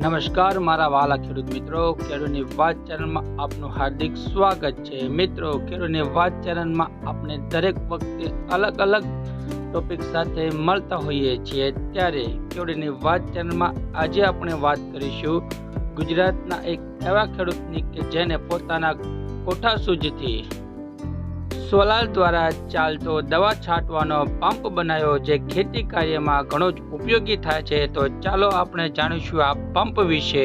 નમસ્કાર, મારા વાલા ખેડૂત મિત્રો. ખેડૂતની વાત ચેનલમાં આપનું હાર્દિક સ્વાગત છે. મિત્રો, ખેડૂતની વાત ચેનલમાં આપણે દરેક વખતે અલગ અલગ ટોપિક સાથે મળતા હોઈએ છીએ. ત્યારે ખેડૂતની વાત ચેનલમાં આજે આપણે વાત કરીશું ગુજરાતના એક એવા ખેડૂતની કે જેને પોતાના કોઠા સૂઝથી સોલાર દ્વારા ચાલતો દવા છાંટવાનો પંપ બનાવ્યો જે ખેતી કાર્યમાં ઘણો જ ઉપયોગી થાય છે, તો ચાલો આપણે જાણીશું આ પંપ વિશે.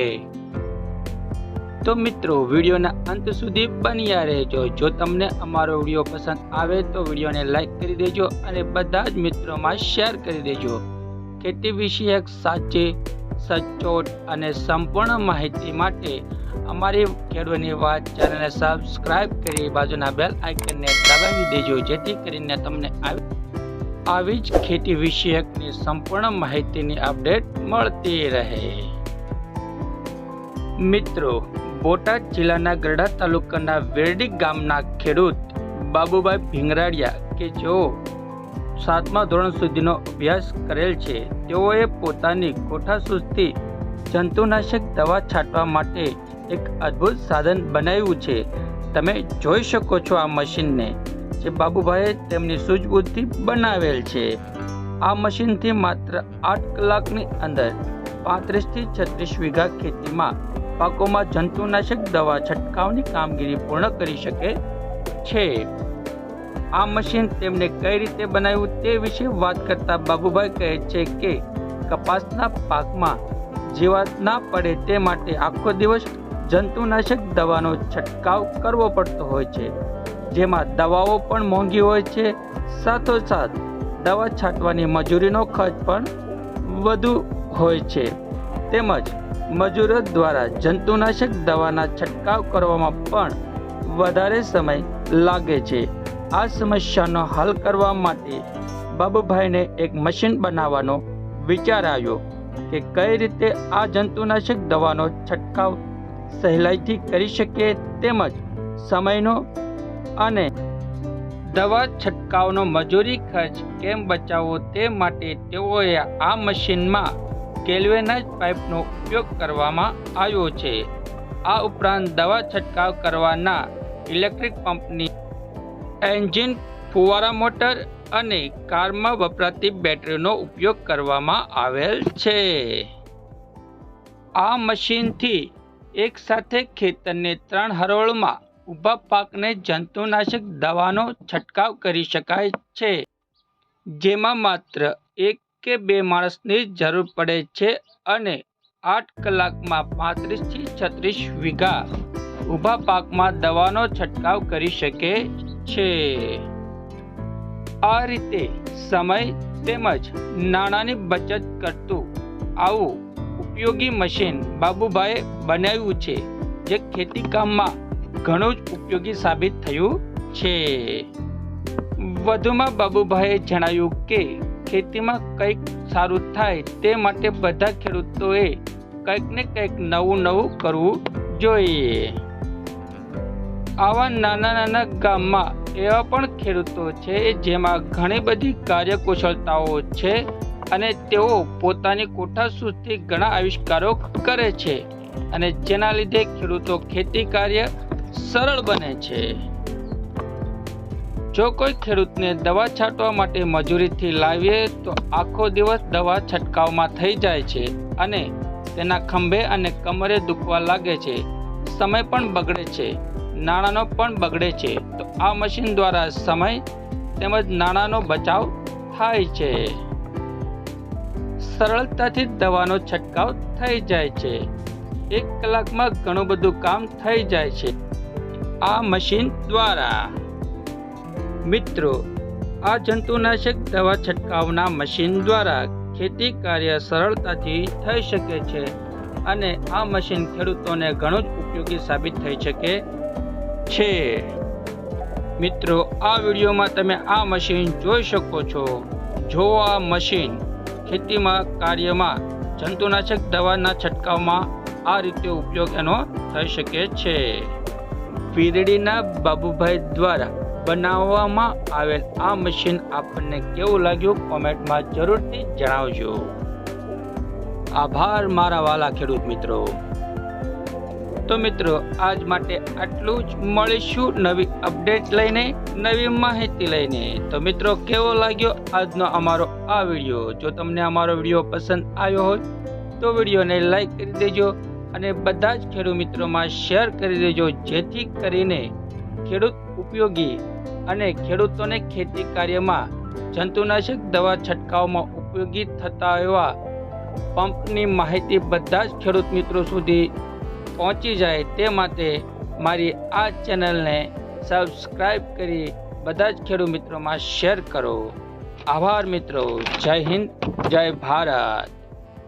તો મિત્રો, વિડીયોના અંત સુધી બન્યા રહેજો. જો તમને અમારો વીડિયો પસંદ આવે તો વિડીયોને લાઈક કરી દેજો અને બધા જ મિત્રોમાં શેર કરી દેજો. ખેતી વિષયક સાચી, સચોટ અને સંપૂર્ણ માહિતી માટે અમારી ખેડૂતની વાત ચેનલને સબસ્ક્રાઇબ કરી બાજુના બેલ આઇકનને દબાવી દેજો, જેથી કરીને તમને આવી જ ખેતી વિષયકની સંપૂર્ણ માહિતીની અપડેટ મળતી રહે. મિત્રો, બોટાદ જિલ્લાના ગરડા તાલુકાના વેરડી ગામના ખેડૂત બાબુભાઈ ભીંગરાડિયા કે જેઓ સાતમા ધોરણ સુધીનો અભ્યાસ કરેલ છે, તેઓએ પોતાની કોઠાસૂઝથી જંતુનાશક દવા છાંટવા માટે એક અદ્ભુત સાધન બનાવ્યું છે. તમે જોઈ શકો છો આ મશીનને, જે બાબુભાઈએ તેમની સૂઝબૂઝથી બનાવેલ છે. આ મશીનથી માત્ર આઠ કલાકની અંદર પાંત્રીસથી છત્રીસ વીઘા ખેતીમાં પાકોમાં જંતુનાશક દવા છંટકાવની કામગીરી પૂર્ણ કરી શકે છે. આ મશીન તેમને કઈ રીતે બનાવ્યું તે વિશે વાત કરતા બાબુભાઈ કહે છે કે, કપાસના પાકમાં જીવાત ના પડે તે માટે આખો દિવસ જંતુનાશક દવાનો છંટકાવ કરવો પડતો હોય છે. જેમાં દવાઓ પણ મોંઘી હોય છે. સાથોસાથ, દવા છાંટવાની મજૂરીનો ખર્ચ પણ વધુ હોય છે. તેમજ, મજૂરો દ્વારા જંતુનાશક દવાના છંટકાવ કરવામાં પણ વધારે સમય લાગે છે. આ સમસ્યાનો હલ કરવા માટે બાબુભાઈને એક મશીન બનાવવાનો વિચાર આવ્યો કે કઈ રીતે આ જંતુનાશક દવાનો છંટકાવ સહેલાઈથી કરી શકે તેમજ સમયનો અને દવા છંટકાવનો મજૂરી ખર્ચ કેમ બચાવવો તે માટે તેઓએ આ મશીનમાં કેલ્વેનાઇઝ પાઇપનો ઉપયોગ કરવામાં આવ્યો છે. આ ઉપરાંત દવા છંટકાવ કરવાના ઇલેક્ટ્રિક પંપની એન્જિન, ફુવારા મોટર અને કારમાં વપરાતી બેટરીનો ઉપયોગ કરવામાં આવેલ છે. આ મશીનથી એક સાથે ખેતરને ત્રણ હરોળમાં ઊભા પાકને જંતુનાશક દવાનો છંટકાવ કરી શકાય છે. જેમાં માત્ર એક કે બે માણસની જરૂર પડે છે અને આઠ કલાકમાં પાંત્રીસથી છત્રીસ વીઘા ઊભા પાકમાં દવાનો છંટકાવ કરી શકે છે. આ રીતે સમય તેમજ નાણાંની બચત કરતું આવું ઉપયોગી મશીન બાબુભાઈએ બનાવ્યું છે, જે ખેતી કામમાં ઘણું જ ઉપયોગી સાબિત થયું છે. વધુમાં બાબુભાઈએ જણાવ્યું કે, ખેતીમાં કંઈક સારું થાય તે માટે બધા ખેડૂતોએ કંઈક ને કંઈક નવું નવું કરવું જોઈએ. આવા નાના નાના ગામમાં એવા પણ ખેડૂતો છે જેમાં ઘણી બધી કાર્યકુશળતાઓ છે. અને તેઓ પોતાની કોઠાસૂઝથી ઘણા આવિષ્કારો કરે છે અને જેના લીધે ખેડૂતો ખેતી કાર્ય સરળ બને છે. જો કોઈ ખેડૂતને દવા છાંટવા માટે મજૂરીથી લાવીએ, તો આખો દિવસ દવા છંટકાવમાં થઈ જાય છે અને તેના ખંભે અને કમરે દુખવા લાગે છે. સમય પણ બગડે છે, નાણાંનો પણ બગડે છે. તો આ મશીન દ્વારા સમય તેમજ નાણાંનો બચાવ થાય છે. સરળતાથી દવાનો છંટકાવ થઈ જાય છે. એક કલાકમાં ઘણું બધું કામ થઈ જાય છે. આ મશીન દ્વારા. મિત્રો, આ જંતુનાશક દવા છંટકાવના મશીન દ્વારા ખેતી કાર્ય સરળતાથી થઈ શકે છે અને આ મશીન ખેડૂતોને ઘણું જ ઉપયોગી સાબિત થઈ શકે છે. મિત્રો, આ વિડીયોમાં તમે આ મશીન જોઈ શકો છો. જો આ મશીન ખેતીમાં કાર્યમાં જંતુનાશક દવાના છંટકાવમાં આ રીતે ઉપયોગ એનો થઈ શકે છે. વીરડીના બાબુભાઈ દ્વારા બનાવવામાં આવેલ આ મશીન આપણને કેવું લાગ્યું કોમેન્ટમાં જરૂરથી જણાવજો. આભાર મારા વાલા ખેડૂત મિત્રો. તો મિત્રો, આજ માટે આટલું જ. મળીશું નવી અપડેટ લઈને, નવી માહિતી લઈને. તો મિત્રો, કેવો લાગ્યો આજનો અમારો આ વીડિયો? જો તમને અમારો વીડિયો પસંદ આવ્યો હોય, તો વિડીયોને લાઈક કરી દેજો અને બધા જ ખેડૂત મિત્રોમાં શેર કરી દેજો, જેથી કરીને ખેડૂત ઉપયોગી અને ખેડૂતોને ખેતી કાર્યમાં જંતુનાશક દવા છંટકાવમાં ઉપયોગી થતા એવા પંપની માહિતી બધા જ ખેડૂત મિત્રો સુધી પહોંચી જાય તે માટે મારી આ ચેનલને સબસ્ક્રાઈબ કરી બધા જ ખેડૂત મિત્રોમાં શેર કરો. આભાર મિત્રો. જય હિન્દ, જય ભારત.